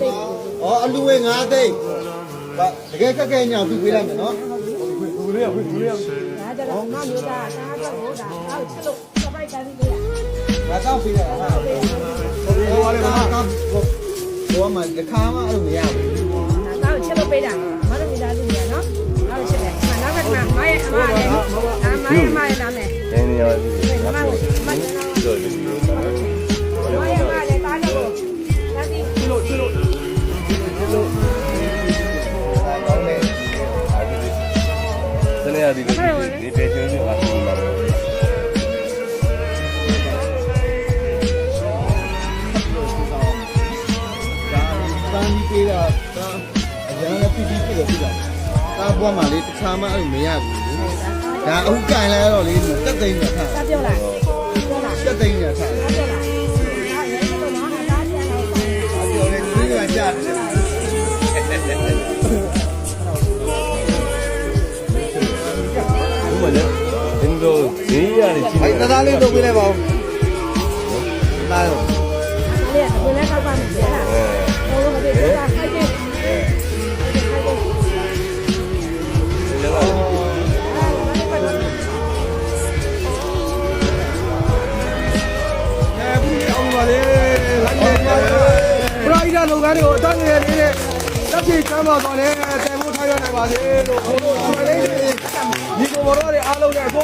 သိန်း။အော်အလူဝဲ9သိန်း။ဗာတကယ်ခက်ခဲညောင်ပြီးပေးလိုက်မယ်နော်ဘယ်လိုလဲဘယ်လိုလဲဒါကြတော့မမျိုးသားဒါကတော့ဟိုဒါအောက်ချက်လို့စပိုက်ကန်ပြီးရ။ဒါတော့ပေးရတာဟာ။ဟိုဟိုလည်းမဟုတ်ဘူး။ဟိုမှာတစ်ခါမှအဲ့လိုမရဘူး တနေ့ရသည်ဒီပေချင်းမျိုးအားလုံးပါပဲ။ဒါပန်းပြီးပေးတာဒါအရင်ကပြပြဖြစ်တယ်ပြတာ။ဒါဘွားမှလေတစ်ခါမှအဲ့လိုမရဘူးလေ။ဒါအခုကြင်လဲတော့လေတက်သိန်းနဲ့ထားတာပြောလားပြောလားတက်သိန်းနဲ့ထားတာပြောလား လည်းဒင်းတို့ဈေးရတယ်ရှိ။အဲ့တသားလေးလုပ်ပေးလိုက်ပါဦး။ဒါရောဒါလေးကဘယ်နဲ့ကောက်ပါမလဲလားအဲဟိုလိုမသိဘူးကခိုက်တယ်လည်းကအဲဘူးအောင်ပါလေလာနေပါလေပရိုက်တာလုပ်ငန်းတွေကိုအတန်းငယ်လေးနဲ့လက်ရှိကမ်းပါသွားတယ်တိုင်ဖို့ထားရနိုင်ပါစေလို့ဘုလို့ဆွေလေး ဒီကိုဘော်တော်တွေအားလုံးနဲ့အခု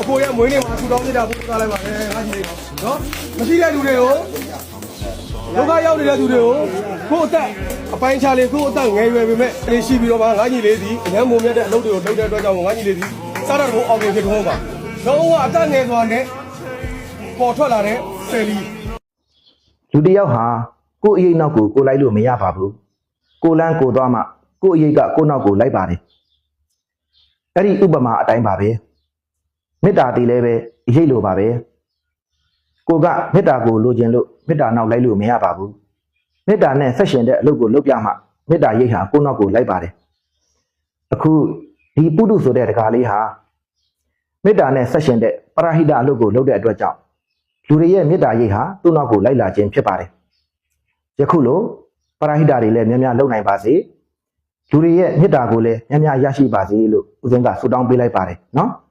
အခုရမွေးနေ့မှာထူတောင်းနေတာပို့ထားလိုက်ပါလေဟာကြီးနော်မရှိတဲ့လူတွေကိုလောကရောက်နေတဲ့သူတွေကိုကိုယ့်အသက်အပိုင်းခြားလေးကိုယ့်အသက်ငယ်ရွယ်ပေမဲ့အလေးရှိပြီးတော့မှငါကြီးလေးစီအញ្ញမ်းမုံမြတ်တဲ့အလုပ်တွေကိုလုပ်တဲ့အတွက်ကြောင့်ငါကြီးလေးစီစားတော့ဘုံအောင်မြင်ဖြစ်တော့ပါလုံးဝအသက်ငယ်သွားတဲ့ပေါ်ထွက်လာတဲ့ဆယ်လီလူတစ်ယောက်ဟာကိုယ့်အရေးနောက်ကိုကိုယ်လိုက်လို့မရပါဘူးကိုယ်လန်းကိုယ်သွားမှကိုယ့်အရေးကကိုယ့်နောက်ကိုလိုက်ပါတယ် အဲ့ဒီဥပမာအတိုင်းပါပဲမေတ္တာတည်လည်းပဲအရေးလိုပါပဲကိုကမေတ္တာကိုလိုချင်လို့မေတ္တာနောက်လိုက်လို့မရပါဘူးမေတ္တာနဲ့ဆက်ရှင်တဲ့အလုပ်ကိုလုပ်ပြမှမေတ္တာရိတ်ဟာကိုယ့်နောက်ကိုလိုက်ပါတယ်အခုဒီပုထုဆိုတဲ့တကားလေးဟာမေတ္တာနဲ့ဆက်ရှင်တဲ့ပရဟိတအလုပ်ကိုလုပ်တဲ့အတွက်ကြောင့်လူတွေရဲ့မေတ္တာရိတ်ဟာသူ့နောက်ကိုလိုက်လာခြင်းဖြစ်ပါတယ်။ယခုလိုပရဟိတတွေလည်းများများလုပ်နိုင်ပါစေ။ လူတွေရဲ့မေတ္တာကိုလည်းများများရရှိပါစေလို့ဦးဇင်းကဆုတောင်းပေးလိုက်ပါတယ်နော်။